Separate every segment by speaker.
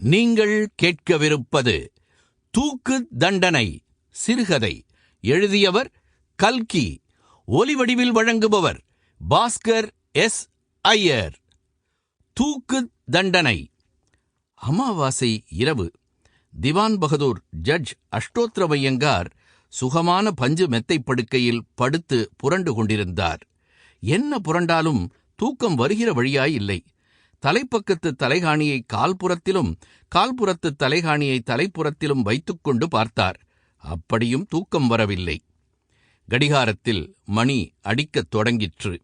Speaker 1: நீங்கள் கேட்கவிருப்பது தூக்கு தண்டனை சிறுகதை. எழுதியவர் கல்கி. ஒலிவடிவில் வழங்குபவர் பாஸ்கர் எஸ். ஐயர். தூக்கு தண்டனை. அமாவாசை இரவு. திவான் பகதூர் ஜட்ஜ் அஷ்டோத்திரவையங்கார் சுகமான பஞ்சு மெத்தை படுக்கையில் படுத்து புரண்டு கொண்டிருந்தார். என்ன புரண்டாலும் தூக்கம் வருகிற வழியாய் இல்லை. தலைப்பக்கத்து தலைகாணியை கால்புறத்திலும் கால்புறத்து தலைகாணியை தலைப்புறத்திலும் வைத்துக்கொண்டு பார்த்தார். அப்படியும் தூக்கம் வரவில்லை. கடிகாரத்தில் மணி அடிக்கத் தொடங்கிற்று.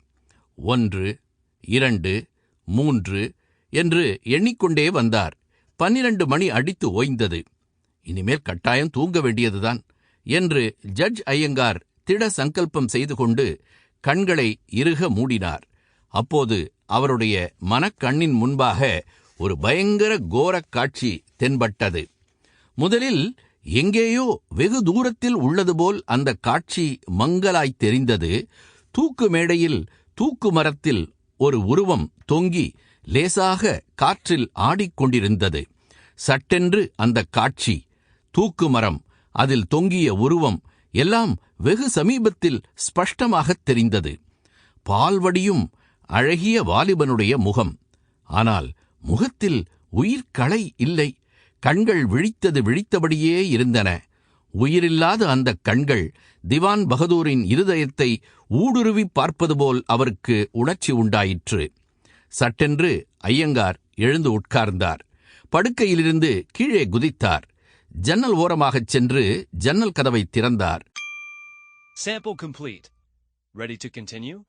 Speaker 1: ஒன்று இரண்டு மூன்று என்று எண்ணிக்கொண்டே வந்தார். பன்னிரண்டு மணி அடித்து ஓய்ந்தது. இனிமேல் கட்டாயம் தூங்க வேண்டியதுதான் என்று ஜட்ஜ் ஐயங்கார் திட சங்கல்பம் செய்து கொண்டு கண்களை இறுக மூடினார். அப்போது அவருடைய மனக்கண்ணின் முன்பாக ஒரு பயங்கர கோரக் காட்சி தென்பட்டது. முதலில் எங்கேயோ வெகு தூரத்தில் உள்ளது போல் அந்த காட்சி மங்கலாய் தெரிந்தது. தூக்கு மேடையில் தூக்கு மரத்தில் ஒரு உருவம் தொங்கி லேசாக காற்றில் ஆடிக்கொண்டிருந்தது சட்டென்று அந்த காட்சி தூக்கு மரம் அதில் தொங்கிய உருவம் எல்லாம் வெகு சமீபத்தில் ஸ்பஷ்டமாகத் தெரிந்தது. பால்வடியும் அழகிய வாலிபனுடைய முகம். ஆனால் முகத்தில் உயிர்களை இல்லை. கண்கள் விழித்தது விழித்தபடியே இருந்தன. உயிரில்லாத அந்த கண்கள் திவான் பகதூரின் இருதயத்தை ஊடுருவி பார்ப்பது போல் அவருக்கு உணர்ச்சி உண்டாயிற்று. சட்டென்று ஐயங்கார் எழுந்து உட்கார்ந்தார். படுக்கையிலிருந்து கீழே குதித்தார். ஜன்னல் ஓரமாகச் சென்று ஜன்னல் கதவை திறந்தார்.
Speaker 2: Sample complete. Ready to continue?